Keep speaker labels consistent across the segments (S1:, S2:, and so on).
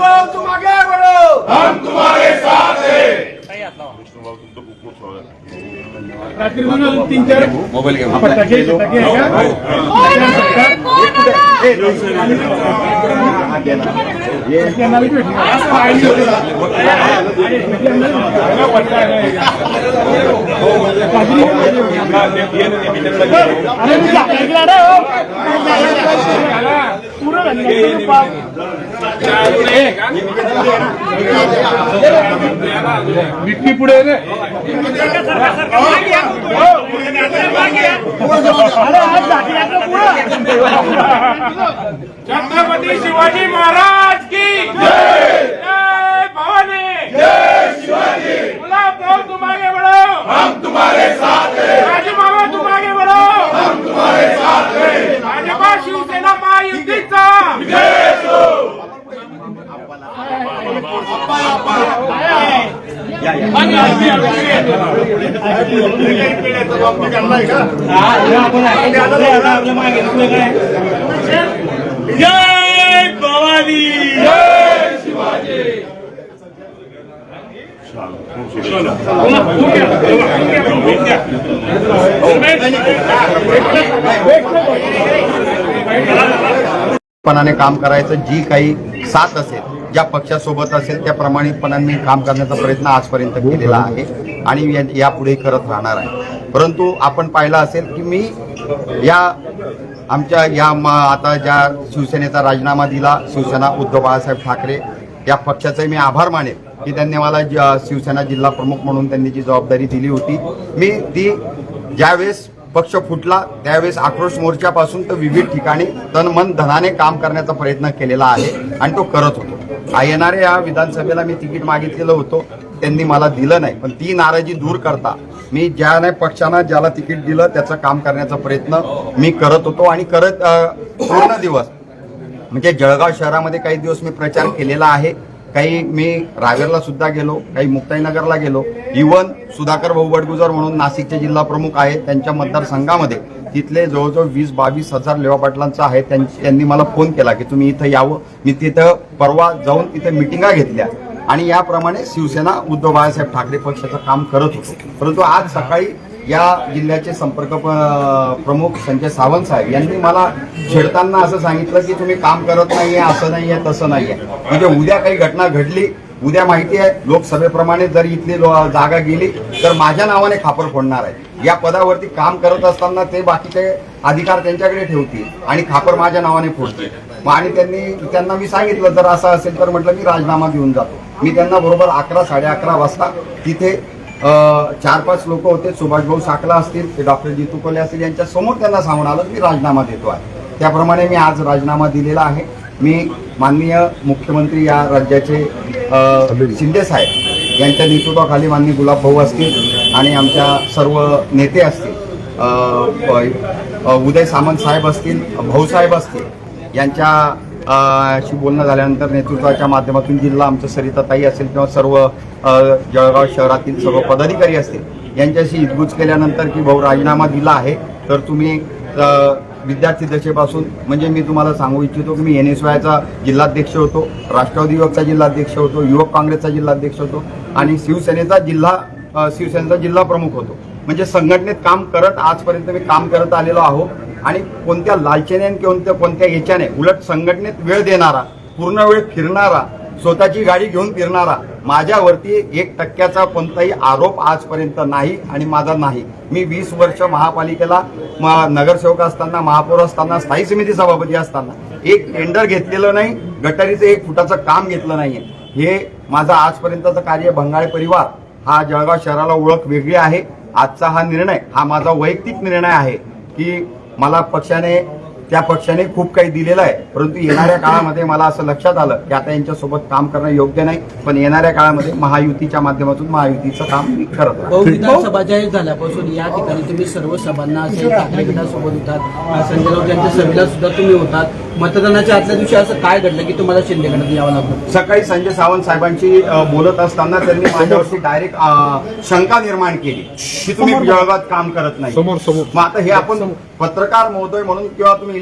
S1: पाऊल तुम आगे बढ़ो
S2: हम तुम्हारे साथ हैं।
S3: तीन चार फटाके फटाके आहे पुढे रे
S1: शिवाजी महाराज की जय भवानी जय शिवाजी गुलाब पाऊल तुम आगे बढ़ो
S2: हम तुम्हारे साथ हैं
S1: राजू मामा तुम आगे बढ़ो
S2: हम तुम्हारे साथ हैं
S1: भाजपा शिवसेना महायुतीचा जय भवानी
S4: पणाने काम करायचं जी काही साथ असेल ज्या पक्षासोबत असेल त्या प्रामाणिकपणाने काम करण्याचा प्रयत्न आजपर्यंत केलेला आहे आणि या- यापुढे करत राहणार आहे. परंतु आपण पाहिलं असेल की मी या आमच्या या म- आता ज्या शिवसेनेचा राजीनामा दिला शिवसेना उद्धव बाळासाहेब ठाकरे या पक्षाचे मी आभार मानेन की त्यांनी मला ज- शिवसेना जिल्हा प्रमुख म्हणून त्यांनी जी जबाबदारी दिली होती मी ती ज्यावेळेस पक्ष फुटला त्यावेळेस आक्रोश मोर्चापासून तर विविध ठिकाणी तन मन धनाने काम करण्याचा प्रयत्न केलेला आहे आणि तो करत होतो. येणाऱ्या या विधानसभेला मी तिकीट मागितलेलं होतं. त्यांनी मला दिलं नाही. पण ती नाराजी दूर करता मी ज्या नाही पक्षानं ज्याला तिकीट दिलं त्याचं काम करण्याचा प्रयत्न मी करत होतो. आणि करत पूर्ण दिवस म्हणजे जळगाव शहरामध्ये काही दिवस मी प्रचार केलेला आहे. काही मी रावेरला सुद्धा गेलो काही मुक्ताईनगरला गेलो. इवन सुधाकर भाऊ बडगुजर म्हणून नाशिकचे जिल्हा प्रमुख आहेत त्यांच्या मतदारसंघामध्ये. तिथले जवळजवळ वीस बावीस हजार लेवा पाटलांचं आहे. त्यां- त्यांनी मला फोन केला की तुम्ही इथं यावं. मी तिथं परवा जाऊन तिथे मिटिंगा घेतल्या. आणि याप्रमाणे शिवसेना उद्धव बाळासाहेब ठाकरे पक्षाचं काम करत होते. परंतु आज सकाळी या जिल्ह्याचे संपर्क प्रमुख संजय सावंत साहेब यांनी मला छेडताना असं सांगितलं की तुम्ही काम करत नाहीये असं नाहीये तसं नाहीये. म्हणजे उद्या काही घटना घडली उद्या माहिती आहे लोकसभेप्रमाणे जर इथली जागा गेली तर माझ्या नावाने खापर फोडणार आहे. या पदावरती काम करत असताना ते बाकीचे अधिकार त्यांच्याकडे ठेवतील आणि खापर माझ्या नावाने फोडतील. आणि त्यांनी त्यांना मी सांगितलं जर असं असेल तर म्हटलं मी राजीनामा देऊन जातो. मी त्यांना बरोबर अकरा साडे अकरा वाजता तिथे चार पाच लोक होते सुभाषभाऊ साकला असतील ते डॉक्टर जितू कोले असतील यांच्या समोर त्यांना सांगून आलं मी राजीनामा देतो आहे. त्याप्रमाणे मी आज राजीनामा दिलेला आहे. मी माननीय मुख्यमंत्री या राज्याचे शिंदे साहेब यांच्या नेतृत्वाखाली माननीय गुलाब भाऊ असतील आणि आमच्या सर्व नेते असतील उदय सामंत साहेब असतील भाऊसाहेब असतील यांच्या शी बोलणं झाल्यानंतर नेतृत्वाच्या माध्यमातून जिल्हा आमचं सरिताताई असेल किंवा सर्व जळगाव शहरातील सर्व पदाधिकारी असतील यांच्याशी हितगुज केल्यानंतर की भाऊ राजीनामा दिला आहे तर तुम्ही विद्यार्थी दशेपासून म्हणजे मी तुम्हाला सांगू इच्छितो की मी एन एस वायचा जिल्हाध्यक्ष होतो राष्ट्रवादी युवकचा जिल्हाध्यक्ष होतो युवक काँग्रेसचा जिल्हाध्यक्ष होतो आणि शिवसेनेचा जिल्हा शिवसेनेचा जिल्हा प्रमुख होतो. म्हणजे संघटनेत काम करत आजपर्यंत मी काम करत आलेलो आहो आणि कोणत्या लालचेने कोणत्या कोणत्या याच्याने उलट संघटनेत वेळ देणारा पूर्ण वेळ फिरणारा स्वतःची गाडी घेऊन फिरणारा माझ्यावरती एक टक्क्याचा कोणताही आरोप आजपर्यंत नाही आणि माझा नाही. मी वीस वर्ष महापालिकेला म- नगरसेवक असताना महापौर असताना स्थायी समिती सभापती असताना एक टेंडर घेतलेलं नाही गटारीचं एक फुटाचं काम घेतलं नाही हे माझा आजपर्यंतचं कार्य भंगाळे परिवार हा जळगाव शहराला ओळख वेगळी आहे. आजचा हा निर्णय हा माझा वैयक्तिक निर्णय आहे की मला पक्षाने त्या पक्षाने खूप काही दिलेलं आहे. परंतु येणाऱ्या काळामध्ये मला असं लक्षात आलं की आता यांच्यासोबत काम करणं योग्य नाही. पण येणाऱ्या काळामध्ये महायुतीच्या माध्यमातून महायुतीचं काम मी करत
S5: विधानसभा जाहीर झाल्यापासून या ठिकाणी तुम्ही सर्व सभांना असेल ठाकरे गटासोबत होतात. संजय राऊत यांच्या सभेला सुद्धा तुम्ही होतात. मतदानाच्या आदल्या दिवशी असं काय घडलं की तुम्हाला शिंदेकडे यावं लागलं?
S4: सकाळी संजय सावंत साहेबांची बोलत असताना त्यांनी माझ्यावरती डायरेक्ट शंका निर्माण केली की तुम्ही जळगावात काम करत नाही.
S3: समोर समोर.
S4: मग आता हे आपण पत्रकार महोदय म्हणून किंवा तुम्ही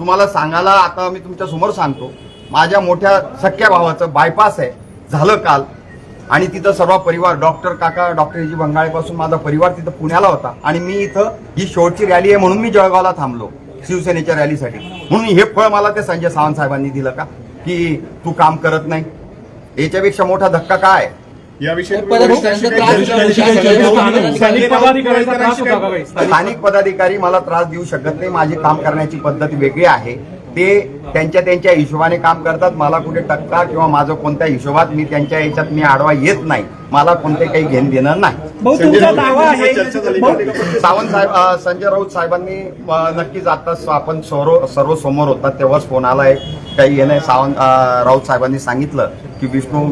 S4: तुम्हाला सांगायला आता मी तुमच्यासमोर सांगतो. माझ्या मोठ्या सख्या भावाचं बायपास आहे. झालं काल. आणि तिथं सर्व परिवार डॉक्टर काका डॉक्टर जी बंगाळेपासून माझा परिवार तिथं पुण्याला होता. आणि मी इथं ही शेवटची रॅली आहे म्हणून मी जळगावला थांबलो शिवसेनेच्या रॅलीसाठी म्हणून हे फळ मला ते संजय सावंत साहेबांनी दिलं का? की तू काम करत नाही. याच्यापेक्षा मोठा धक्का काय? आहे?
S3: याविषयी स्थानिक
S4: पदाधिकारी मला त्रास देऊ शकत नाही. माझी काम करण्याची पद्धत वेगळी आहे. ते त्यांच्या त्यांच्या हिशोबाने काम करतात. मला कुठे टक्का किंवा माझं कोणत्या हिशोबात मी त्यांच्या याच्यात मी आडवा येत नाही. मला कोणते काही घेण देणं नाही? सावंत साहेब संजय राऊत साहेबांनी नक्कीच आता आपण सर्व सर्व समोर होतात. तेव्हाच फोन आलाय काही हे नाही सावंत राऊत साहेबांनी सांगितलं की विष्णू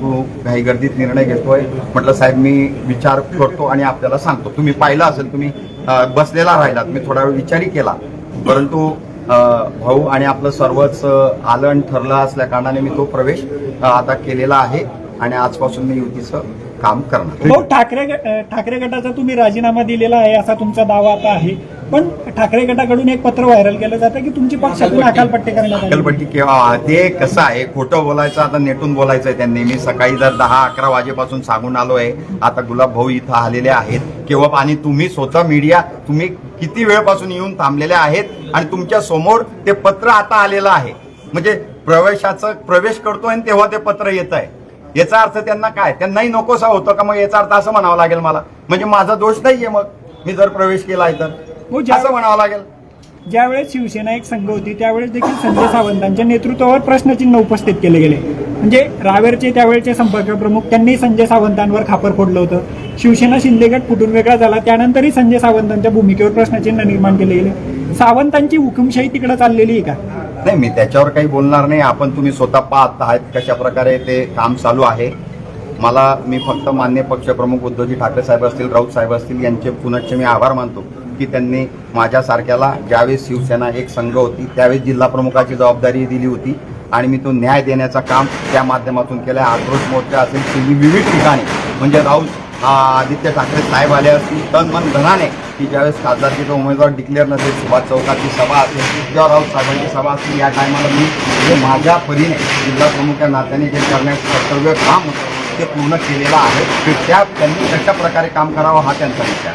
S4: तू घाई गर्दीत निर्णय घेतोय. म्हटलं साहेब मी विचार करतो आणि आपल्याला सांगतो. तुम्ही पाहिलं असेल तुम्ही बसलेला राहिलात. मी थोडा वेळ विचारही केला. परंतु भाऊ आणि आपलं सर्वच आलन ठरलं असल्या कारणाने मी तो प्रवेश आता केलेला आहे आणि आजपासून मी युतीचं काम करणार.
S6: ठाकरे ठाकरे गटाचा तुम्ही राजीनामा दिलेला आहे असा तुमचा दावा आता आहे. पण ठाकरे गटाकडून एक पत्र व्हायरल केलं जातं की तुमची पक्षातून अकालपट्टी करण्यात आली
S4: अक्कलपट्टी केव्हा ते कसं आहे? खोटं बोलायचं आता नेटून बोलायचं आहे त्यांनी. मी सकाळी जर दहा अकरा वाजेपासून सांगून आलो आहे आता गुलाब भाऊ इथं आलेले आहेत. केव्हा आणि तुम्ही स्वतः मीडिया तुम्ही किती वेळपासून येऊन थांबलेले आहेत? आणि तुमच्यासमोर ते पत्र आता आलेलं आहे. म्हणजे प्रवेशाचं प्रवेश करतोय आणि तेव्हा ते पत्र येत आहे याचा अर्थ त्यांना काय? त्यांनाही नकोसा होतं का मग? याचा अर्थ असं म्हणावं लागेल मला. म्हणजे माझा दोष नाहीये मग. मी जर प्रवेश केला आहे
S6: हो, ज्या-
S4: असं म्हणावं लागेल.
S6: ज्यावेळेस शिवसेना एक संघ होती त्यावेळेस देखील संजय सावंतांच्या नेतृत्वावर प्रश्नचिन्ह उपस्थित केले गेले. म्हणजे रावेरचे त्यावेळेचे संपर्क प्रमुख त्यांनी संजय सावंतांवर खापर फोडलं होतं. शिवसेना शिंदेगट फुटून वेगळा झाला त्यानंतरही संजय सावंतांच्या भूमिकेवर प्रश्नचिन्ह निर्माण केले गेले. सावंतांची हुकुमशाही तिकडे चाललेली आहे का?
S4: नाही मी त्याच्यावर काही बोलणार नाही. आपण तुम्ही स्वतः पाहत आहात कशा प्रकारे ते काम चालू आहे. मला मी फक्त मान्य पक्षप्रमुख उद्धवजी ठाकरे साहेब असतील राऊत साहेब असतील यांचे पुनश्च मी आभार मानतो. की त्यांनी माझ्यासारख्याला ज्यावेळेस शिवसेना एक संघ होती त्यावेळेस जिल्हाप्रमुखाची जबाबदारी दिली होती आणि मी तो न्याय देण्याचं काम त्या माध्यमातून केलं आहे आक्रोश मोर्चा असेल शिल्ली विविध ठिकाणी म्हणजे राऊत आदित्य ठाकरे साहेब आले असतील तन मन धनाने की ज्यावेळेस खासदारकीचा उमेदवार डिक्लेअर नसेल सुभाष चौकाची सभा असेल किंवा राऊत साहेबांची सभा असेल या टायमाला मी जे माझ्या परीने जिल्हाप्रमुख या नात्याने जे करण्याचं कर्तव्य काम होतं ते पूर्ण केलेलं आहे. की त्या त्यांनी कशा प्रकारे काम करावं हा त्यांचा विचार.